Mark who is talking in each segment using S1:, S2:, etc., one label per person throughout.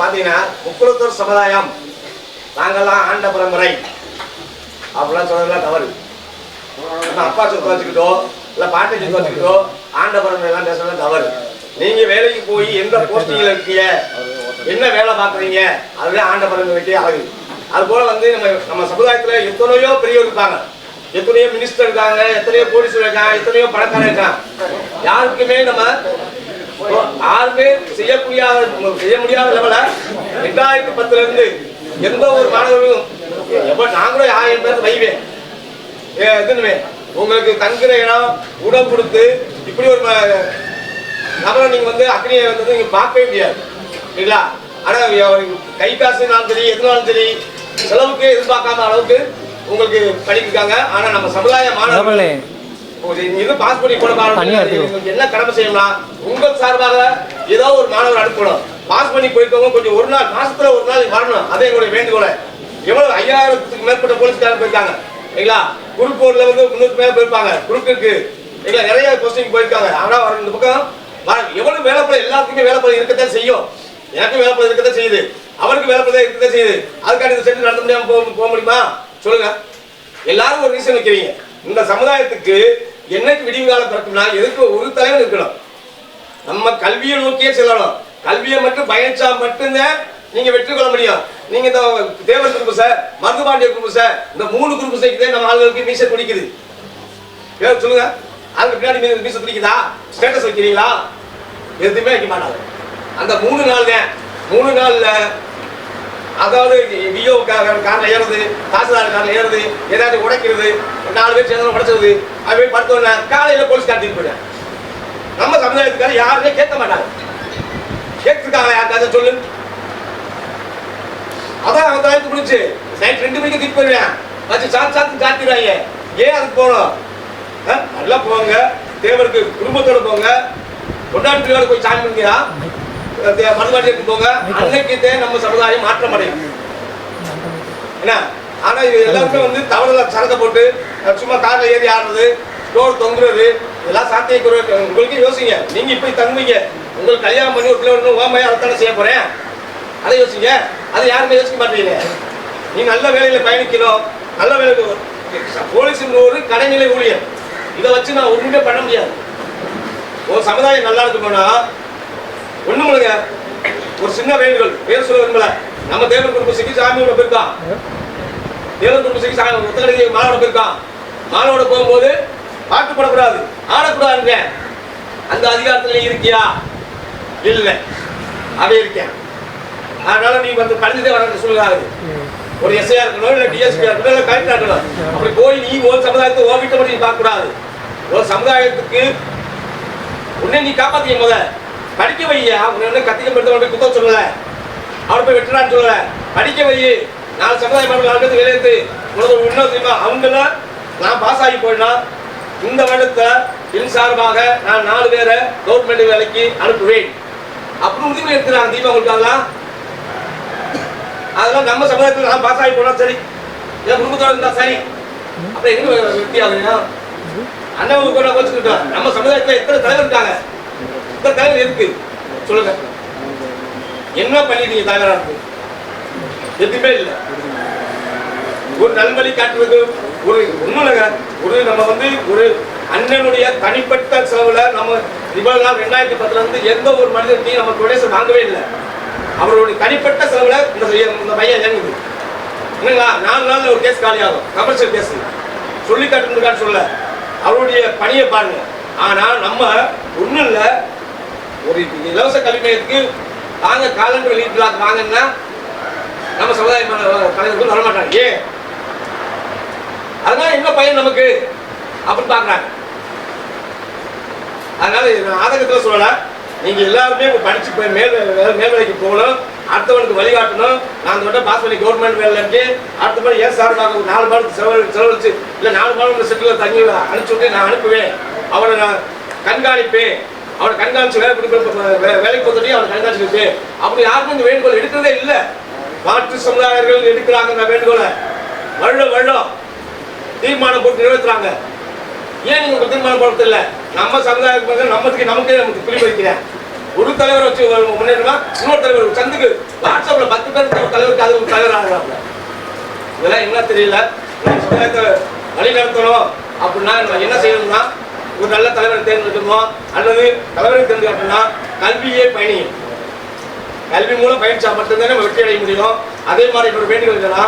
S1: பார்த்தீங்கன்னா முக்குளத்தூர் சமுதாயம் நாங்கெல்லாம் ஆண்ட பரம்பரை அப்படிலாம் சொல்றதுலாம் தவறு. நம்ம அப்பா சொத்து வச்சுக்கிட்டோ இல்லை பாட்டை சொத்து வச்சுக்கிட்டோ ஆண்ட பரம்பரைலாம் எல்லாம் பேசுறது தவறு. நீங்க வேலைக்கு போய் எந்த போஸ்டிங்ல இருக்கீங்க? என்ன வேலை பார்க்குறீங்க? அதுதான் ஆண்ட பரம்பரைக்கு அழகு. அது போல வந்து நம்ம நம்ம சமுதாயத்தில் எத்தனையோ பெரியவர் இருப்பாங்க. எத்தனையோ மினிஸ்டர் இருக்காங்க எத்தனையோ போலீஸ் இருக்காங்க எத்தனையோ பணக்காரர் இருக்காங்க. யாருக்குமே நம்ம யாருமே செய்யக்கூடிய செய்ய முடியாத லெவல ரெண்டாயிரத்தி பத்துல இருந்து எந்த ஒரு மாணவர்களும் எப்ப நாங்களும் ஆயிரம் பேர் வைவேன். ஏ, உங்களுக்கு தங்குற இடம் உடம்பு கொடுத்து இப்படி ஒரு நபரை நீங்க வந்து அக்னியை வந்து நீங்க பார்க்கவே முடியாது. இல்லைங்களா? ஆனா கை காசுனாலும் சரி எதுனாலும் சரி செலவுக்கு எதிர்பார்க்காத அளவுக்கு உங்களுக்கு படிக்கிறாங்க ஆனா நம்ம சமுதாய மாணவர்கள் பாஸ் பண்ணி கூட என்ன கடமை செய்யலாம் உங்கள் சார்பாக ஏதோ ஒரு மாணவர் அனுப்பணும். பாஸ் பண்ணி போயிருக்கவங்க கொஞ்சம் ஒரு நாள் மாசத்துல ஒரு நாள் வரணும். அதே எங்களுடைய வேண்டுகோளை. எவ்வளவு ஐயாயிரத்துக்கு மேற்பட்ட போலீஸ்காரங்க போயிருக்காங்க. சரிங்களா குரூப்பூர்ல வந்து முன்னூறு பேர் போயிருப்பாங்க. குரூப்புக்கு சரிங்களா நிறைய போஸ்டிங் போயிருக்காங்க. ஆனா இந்த பக்கம். எவ்வளவு வேலைப்பட எல்லாத்துக்குமே வேலைப்பட இருக்கத்தான் செய்யும். எனக்கும் வேலைப்பட இருக்கத்தான் செய்யுது. அவருக்கு வேலைப்பட இருக்கத்தான் செய்யுது. அதுக்காண்டி இந்த சென்று நடத்த முடியாம போக போக முடியுமா? சொல்லுங்க. எல்லாரும் ஒரு ரீசன் வைக்கிறீங்க. இந்த சமுதாயத்துக்கு என்னைக்கு விடிவு காலம் பிறக்கும்னா எதுக்கு ஒரு தலைவன் இருக்கணும்? நம்ம கல்வியை நோக்கியே செல்லணும். கல்வியை மட்டும் பயணிச்சா மட்டும்தான் நீங்க வெற்றி கொள்ள முடியும். நீங்க இந்த தேவர் குரூப் சார் மருதுபாண்டிய குரூப் சார் இந்த மூணு குரூப் சேர்க்குதே நம்ம ஆளுகளுக்கு மீச பிடிக்குது. சொல்லுங்க? அதுக்கு பின்னாடி மீச மீசை பிடிக்குதா? ஸ்டேட்டஸ் வைக்கிறீங்களா? எதுவுமே வைக்க மாட்டாங்க. அந்த மூணு நாள் தான் மூணு நாள்ல அதாவது விஓ காரில் ஏறுறது தாசில்தார் காரில் ஏறுறது ஏதாச்சும் உடைக்கிறது நாலு பேர் சேர்ந்து உடைச்சது அது போய் காலையில் போலீஸ் காட்டிட்டு போயிட்டேன் நம்ம சமுதாயத்துக்கார யாருமே கேட்க மாட்டாங்க. கேட்டுருக்காங்க யாருக்காச்சும் சொல்லு. அதான் அவன் தலைத்து முடிச்சு நைட் ரெண்டு மணிக்கு தூக்கி போயிருவேன் வச்சு சாத்து சாத்து காத்திடுறாங்க ஏன் அதுக்கு போகணும்? நல்லா போங்க. தேவருக்கு குடும்பத்தோட போங்க. கொண்டாட்டியோட போய் சாமி கும்பிடுறா மதுபாட்டிக்கு போங்க. அன்னைக்கு நம்ம சமுதாயம் மாற்றம் அடையும் என்ன? ஆனா இது எல்லாருமே வந்து தவறுல சரக்க போட்டு சும்மா கார்ல ஏறி ஆடுறது டோர் தொங்குறது இதெல்லாம் சாத்தியக்குறை உங்களுக்கு யோசிங்க. நீங்க இப்படி தங்குவீங்க. உங்களுக்கு கல்யாணம் பண்ணி ஒரு பிள்ளை ஓமையா அதைத்தானே செய்ய போறேன்? அதை யோசிங்க. அதை யாருமே யோசிக்க மாட்டீங்க நீ நல்ல வேலையில பயணிக்கணும் நல்ல வேலைக்கு போலீஸ் ஒரு கடைநிலை ஊழியர். இதை வச்சு நான் ஒண்ணுமே பண்ண முடியாது. ஒரு சமுதாயம் நல்லா இருக்கணும்னா ஒண்ணும் இல்லைங்க. ஒரு சின்ன வேண்டுகோள். பேர் சொல்ல விரும்பல. நம்ம தேவர் குடும்ப சிக்கி சாமியோட போயிருக்கான். தேவர் குடும்ப சிக்கி சாமி ஒத்தக்கடைக்கு மாலோட போயிருக்கான். மாலோட போகும்போது பாட்டு படக்கூடாது. ஆடக்கூடாதுங்க. அந்த அதிகாரத்துல இருக்கியா? இல்ல. அவே இருக்கேன். அதனால நீ வந்து படிச்சுட்டே வர சொல்லுறாரு. ஒரு எஸ்ஐயா இருக்கணும் இல்ல டிஎஸ்பி இருக்கணும் இல்ல கலெக்டர் இருக்கணும். அப்படி போய் நீ ஒரு சமுதாயத்தை ஓ வீட்டை மட்டும் நீ பார்க்க கூடாது ஒரு சமுதாயத்துக்கு உன்னை நீ காப்பாத்திக்க முதல்ல படிக்க வையா? உன்னை வந்து கத்திக்க படுத்த போய் குத்த சொல்லல. அவனை போய் வெட்டுறான்னு சொல்லல. படிக்க வை. நாலு சமுதாய மாணவர்கள் நாலு பேருக்கு வெளியேற்று உனக்கு ஒரு உண்மை தெரியுமா? அவங்கெல்லாம் நான் பாஸ் ஆகி போயினா இந்த வருடத்தை என் சார்பாக நான் நாலு பேரை கவர்மெண்ட் வேலைக்கு அனுப்புவேன். அப்படி உறுதிமொழி எடுத்துறாங்க தீபா உங்களுக்கு அதெல்லாம் அதெல்லாம் நம்ம சமுதாயத்தில் நான் பாஸ் ஆகி போனா சரி. என் குடும்பத்தோட இருந்தா சரி. அப்புறம் எங்க வெற்றி ஆகுதுன்னா அண்ணன் கொஞ்சம் வச்சுக்கிட்டோம் நம்ம சமுதாயத்தில் எத்தனை தலைவர் இருக்காங்க? இந்த தலைவர் இருக்கு சொல்லுங்க. என்ன பண்ணிட்டீங்க தலைவரா இருக்கு? எதுவுமே இல்லை. ஒரு நல்வழி காட்டுறது ஒரு ஒண்ணும் ஒரு நம்ம வந்து ஒரு அண்ணனுடைய தனிப்பட்ட செலவுல நம்ம இவ்வளவு நாள் ரெண்டாயிரத்தி பத்துல இருந்து எந்த ஒரு மனிதர்கிட்டையும் நம்ம டொனேஷன் வாங்கவே இல்லை. அவருடைய தனிப்பட்ட செலவுல இந்த இந்த பையன் இயங்குது என்னங்களா நாலு நாள்ல ஒரு கேஸ் காலியாகும் கமர்ஷியல் கேஸ் சொல்லி காட்டுறதுக்கான்னு சொல்ல அவருடைய பணியை பாருங்க. ஆனா நம்ம ஒண்ணு இல்ல. ஒரு இலவச கல்வி மையத்துக்கு வாங்க காலண்டர் வெளியிட்டு வாங்கன்னா நம்ம சமுதாய தலைவர்கள் வரமாட்டாங்க. ஏன்? அதனால என்ன பயன் நமக்கு? அப்படின்னு பாக்குறாங்க அதனால இது நான் ஆதங்கத்துல சொல்லல. நீங்க எல்லாருமே படித்து படிச்சு போய் மேல் மேல்வேலைக்கு போகணும். அடுத்தவனுக்கு வழிகாட்டணும். நான் மட்டும் பாஸ் பண்ணி கவர்மெண்ட் வேலை இருக்கு அடுத்த மாதிரி ஏன் சார் ஒரு நாலு மாதத்துக்கு செலவு செலவழிச்சு இல்லை நாலு மாதம் செட்டில் தங்கி அனுப்பிச்சு விட்டு நான் அனுப்புவேன். அவனை நான் கண்காணிப்பேன். அவனை கண்காணிச்சு வேலை கொடுக்க வேலைக்கு போகிறதையும் அவனை கண்காணிச்சு அப்படி யாருக்கும் இந்த வேண்டுகோள் எடுக்கிறதே இல்லை. மாற்று சமுதாயர்கள் எடுக்கிறாங்க இந்த வேண்டுகோளை. வருடம் வருடம் தீர்மானம் போட்டு நிறைவேற்றுறாங்க ஏன் நீங்க தீர்மானம் போடுறது இல்லை? நம்ம சமுதாயத்துக்கு நம்மதுக்கு நமக்கே நமக்கு புரிய வைக்கிறேன் ஒரு தலைவர் வச்சு ஒரு இன்னொரு தலைவர் சந்துக்கு. வாட்ஸ்அப்ல பத்து பேர் தலைவருக்கு அது ஒரு தலைவர் ஆகிறாங்க இதெல்லாம் என்ன தெரியல? சமுதாயத்தை வழி நடத்தணும் அப்படின்னா என்ன செய்யணும்னா ஒரு நல்ல தலைவரை தேர்ந்தெடுக்கணும்? அல்லது தலைவரை தேர்ந்தெடுக்கணும்னா கல்வியே பயணி கல்வி மூலம் பயிற்சியா மட்டும்தான் நம்ம வெற்றி அடைய முடியும். அதே மாதிரி என்னோட வேண்டுகோள் என்னன்னா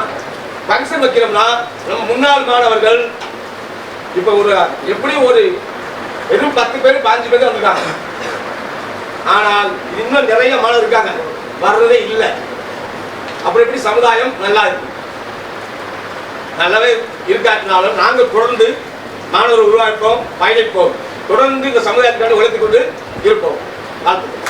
S1: ஃபங்க்ஷன் வைக்கிறோம்னா நம்ம முன்னாள் மாணவர்கள் இப்போ ஒரு எப்படியும் ஒரு வெறும் பத்து பேர் பாஞ்சு பேர் வந்திருக்காங்க ஆனால் இன்னும் நிறைய மாணவர் இருக்காங்க. வர்றதே இல்லை. அப்புறம் எப்படி சமுதாயம் நல்லா இருக்கு? நல்லாவே இருக்காட்டினாலும் நாங்கள் தொடர்ந்து மாணவர்கள் உருவாக்குவோம் பயணிப்போம். தொடர்ந்து இந்த சமுதாயத்திற்கு வளர்த்து கொண்டு இருப்போம். வாழ்த்துக்கள்.